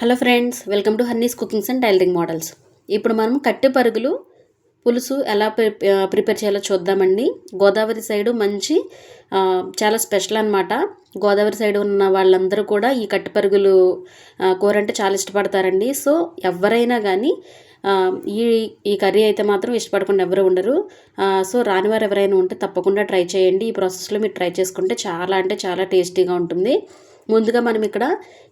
Hello friends welcome to Hanni's cookings and tailoring models. ఇప్పుడు మనం కట్టె పరుగులు పులుసు ఎలా ప్రిపేర్ చేయాలో చూద్దామండి. గోదావరి సైడు మంచి చాలా స్పెషల్ అనమాట గోదావరి సైడ్ ఉన్న వాళ్ళందరూ కూడా ఈ కట్టె పరుగులు కూర అంటే చాలా ఇష్టపడతారండి. సో ఎవరైనా కానీ ఈ ఈ కర్రీ అయితే మాత్రం ఇష్టపడకుండా ఎవరు ఉండరు. సో రానివారు ఎవరైనా ఉంటే తప్పకుండా ట్రై చేయండి. ఈ ప్రాసెస్లో మీరు ట్రై చేసుకుంటే చాలా అంటే చాలా టేస్టీగా ఉంటుంది. ముందుగా మనం ఇక్కడ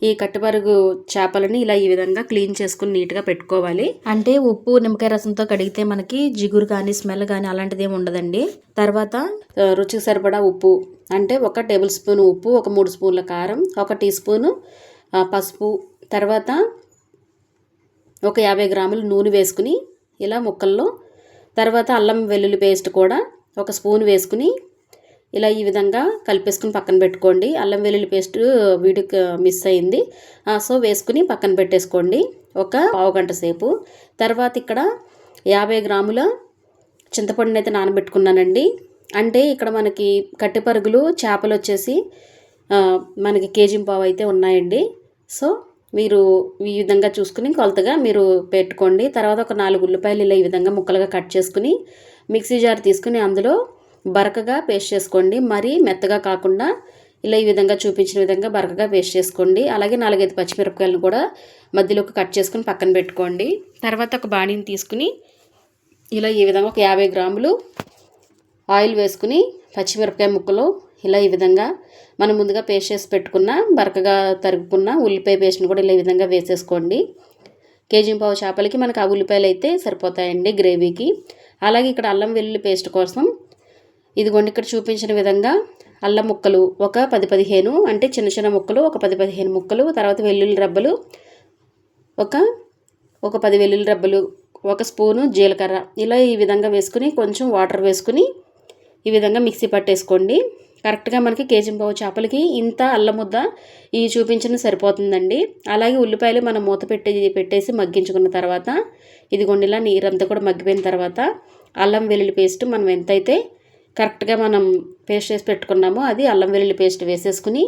ఈ కట్టుపరుగు చేపలని ఇలా ఈ విధంగా క్లీన్ చేసుకుని నీట్గా పెట్టుకోవాలి. అంటే ఉప్పు నిమ్మకాయ రసంతో కడిగితే మనకి జిగురు కానీ స్మెల్ కానీ అలాంటిది ఏమి ఉండదండి. తర్వాత రుచికి సరిపడా ఉప్పు. అంటే ఒక టేబుల్ స్పూన్ ఉప్పు ఒక మూడు స్పూన్ల కారం ఒక టీ స్పూను పసుపు. తర్వాత ఒక యాభై గ్రాములు నూనె వేసుకుని ఇలా ముక్కల్లో తర్వాత అల్లం వెల్లుల్లి పేస్ట్ కూడా ఒక స్పూన్ వేసుకుని ఇలా ఈ విధంగా కలిపేసుకుని పక్కన పెట్టుకోండి. అల్లం వెల్లుల్లి పేస్ట్ వీడికి మిస్ అయింది. సో వేసుకుని పక్కన పెట్టేసుకోండి. ఒక పావు గంట సేపు. తర్వాత ఇక్కడ యాభై గ్రాముల చింతపండుని అయితే నానబెట్టుకున్నానండి. అంటే ఇక్కడ మనకి కట్టెపరుగులు చేపలు వచ్చేసి మనకి కేజీ పావు అయితే ఉన్నాయండి. సో మీరు ఈ విధంగా చూసుకుని కొలతగా మీరు పెట్టుకోండి. తర్వాత ఒక నాలుగు ఉల్లిపాయలు ఇలా ఈ విధంగా ముక్కలుగా కట్ చేసుకుని మిక్సీ జార్ తీసుకుని అందులో బరకగా పేస్ట్ చేసుకోండి. మరీ మెత్తగా కాకుండా ఇలా ఈ విధంగా చూపించిన విధంగా బరకగా పేస్ట్ చేసుకోండి. అలాగే నాలుగైదు పచ్చిమిరపకాయలను కూడా మధ్యలోకి కట్ చేసుకుని పక్కన పెట్టుకోండి. తర్వాత ఒక బాణీని తీసుకుని ఇలా ఈ విధంగా ఒక యాభై గ్రాములు ఆయిల్ వేసుకుని పచ్చిమిరపకాయ ముక్కలు ఇలా ఈ విధంగా మనం ముందుగా పేస్ట్ చేసి పెట్టుకున్న బరకగా తరుగుకున్న ఉల్లిపాయ పేస్ట్ని కూడా ఇలా ఈ విధంగా వేసేసుకోండి. కేజీ పావు చేపలకి మనకు ఆ ఉల్లిపాయలు అయితే సరిపోతాయండి గ్రేవీకి. అలాగే ఇక్కడ అల్లం వెల్లుల్లి పేస్ట్ కోసం ఇదిగోండి ఇక్కడ చూపించిన విధంగా అల్లం ముక్కలు ఒక పది పదిహేను అంటే చిన్న చిన్న ముక్కలు ఒక పది పదిహేను ముక్కలు తర్వాత వెల్లుల్లి రబ్బలు ఒక ఒక పది వెల్లుల్లి రబ్బలు ఒక స్పూను జీలకర్ర. ఇలా ఈ విధంగా వేసుకుని కొంచెం వాటర్ వేసుకుని ఈ విధంగా మిక్సీ పట్టేసుకోండి. కరెక్ట్గా మనకి కేజీ పావు చేపలకి ఇంత అల్లం ముద్ద ఇవి చూపించిన సరిపోతుందండి. అలాగే ఉల్లిపాయలు మనం మూత పెట్టి పెట్టేసి మగ్గించుకున్న తర్వాత ఇదిగోండి ఇలా నీరంతా కూడా మగ్గిపోయిన తర్వాత అల్లం వెల్లుల్లి పేస్ట్ మనం ఎంతైతే కరెక్ట్గా మనం పేస్ట్ చేసి పెట్టుకున్నామో. అది అల్లం వెల్లుల్లి పేస్ట్ వేసేసుకుని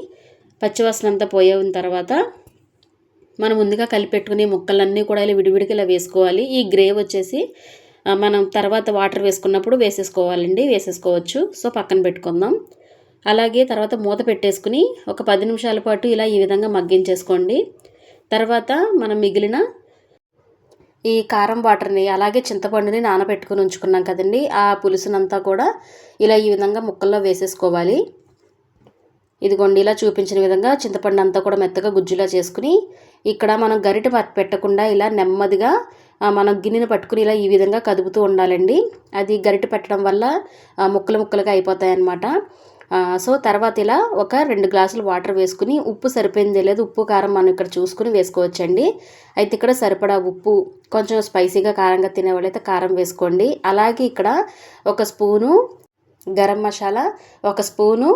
పచ్చివాసన అంతా పోయిన తర్వాత మనం ముందుగా కలిపెట్టుకుని ముక్కలన్నీ కూడా ఇలా విడివిడికి ఇలా వేసుకోవాలి. ఈ గ్రేవ్ వచ్చేసి మనం తర్వాత వాటర్ వేసుకున్నప్పుడు వేసేసుకోవాలండి. వేసేసుకోవచ్చు. సో పక్కన పెట్టుకుందాం. అలాగే తర్వాత మూత పెట్టేసుకుని ఒక పది నిమిషాల పాటు ఇలా ఈ విధంగా మగ్గించేసుకోండి. తర్వాత మనం మిగిలిన ఈ కారం వాటర్ని అలాగే చింతపండుని నానబెట్టుకుని ఉంచుకున్నాం కదండి. ఆ పులుసునంతా కూడా ఇలా ఈ విధంగా ముక్కల్లో వేసేసుకోవాలి. ఇదిగోండి ఇలా చూపించిన విధంగా చింతపండు అంతా కూడా మెత్తగా గుజ్జులా చేసుకుని ఇక్కడ మనం గరిట పెట్టకుండా ఇలా నెమ్మదిగా మనం గిన్నెని పట్టుకుని ఇలా ఈ విధంగా కదుపుతూ ఉండాలండి. అది గరిట పెట్టడం వల్ల ముక్కలు ముక్కలుగా అయిపోతాయి అన్నమాట సో తర్వాత ఇలా ఒక రెండు గ్లాసులు వాటర్ వేసుకుని ఉప్పు సరిపోయిందే లేదు. ఉప్పు కారం మనం ఇక్కడ చూసుకుని వేసుకోవచ్చండి. అయితే ఇక్కడ సరిపడా ఉప్పు కొంచెం స్పైసీగా కారంగా తినేవాళ్ళైతే కారం వేసుకోండి. అలాగే ఇక్కడ ఒక స్పూను గరం మసాలా ఒక స్పూను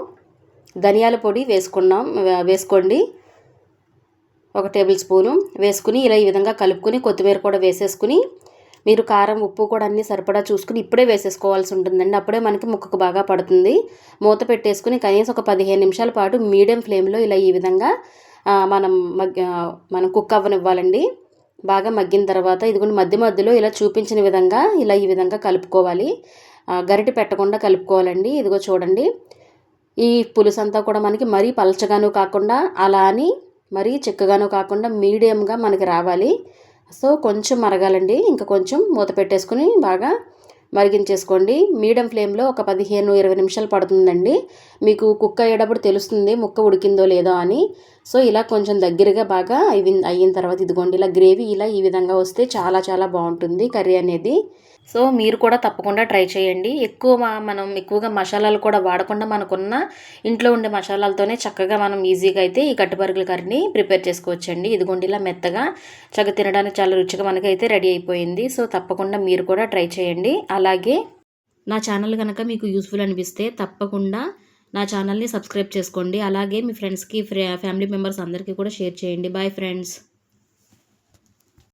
ధనియాల పొడి వేసుకున్నాం వేసుకోండి. ఒక టేబుల్ స్పూను వేసుకుని ఇలా ఈ విధంగా కలుపుకొని కొత్తిమీర కూడా వేసేసుకుని మీరు కారం ఉప్పు కూడా అన్నీ సరిపడా చూసుకుని ఇప్పుడే వేసేసుకోవాల్సి ఉంటుందండి. అప్పుడే మనకి ముక్కకు బాగా పడుతుంది. మూత పెట్టేసుకుని కనీసం ఒక పదిహేను నిమిషాల పాటు మీడియం ఫ్లేమ్లో ఇలా ఈ విధంగా మనం మగ్ మనం కుక్ అవ్వనివ్వాలండి. బాగా మగ్గిన తర్వాత ఇదిగోండి మధ్య మధ్యలో ఇలా చూపించిన విధంగా ఇలా ఈ విధంగా కలుపుకోవాలి. గరిటె పెట్టకుండా కలుపుకోవాలండి. ఇదిగో చూడండి. ఈ పులుసు అంతా కూడా మనకి మరీ పలచగాను కాకుండా అలా అని మరీ చిక్కగాను కాకుండా మీడియంగా మనకి రావాలి. సో కొంచెం మరగాలండి. ఇంకా కొంచెం మూత పెట్టేసుకుని బాగా మరిగించేసుకోండి. మీడియం ఫ్లేమ్లో ఒక పదిహేను ఇరవై నిమిషాలు పడుతుందండి. మీకు కుక్క అయ్యేటప్పుడు తెలుస్తుంది ముక్క ఉడికిందో లేదో అని. సో ఇలా కొంచెం దగ్గరగా బాగా అయిన తర్వాత ఇదిగోండి. ఇలా గ్రేవీ ఇలా ఈ విధంగా వస్తే చాలా చాలా బాగుంటుంది కర్రీ అనేది. సో మీరు కూడా తప్పకుండా ట్రై చేయండి. ఎక్కువ మనం ఎక్కువగా మసాలాలు కూడా వాడకుండా మనకున్న ఇంట్లో ఉండే మసాలాలతోనే చక్కగా మనం ఈజీగా అయితే ఈ కట్టుపరుగుల కర్రీని ప్రిపేర్ చేసుకోవచ్చండి. ఇదిగోండి ఇలా మెత్తగా చక్కగా తినడానికి చాలా రుచిగా మనకైతే రెడీ అయిపోయింది. సో తప్పకుండా మీరు కూడా ట్రై చేయండి. అలాగే నా ఛానల్ కనుక మీకు యూస్ఫుల్ అనిపిస్తే తప్పకుండా నా ఛానల్ని సబ్స్క్రైబ్ చేసుకోండి. అలాగే మీ ఫ్రెండ్స్కి ఫ్యామిలీ మెంబర్స్ అందరికీ కూడా షేర్ చేయండి. Bye friends.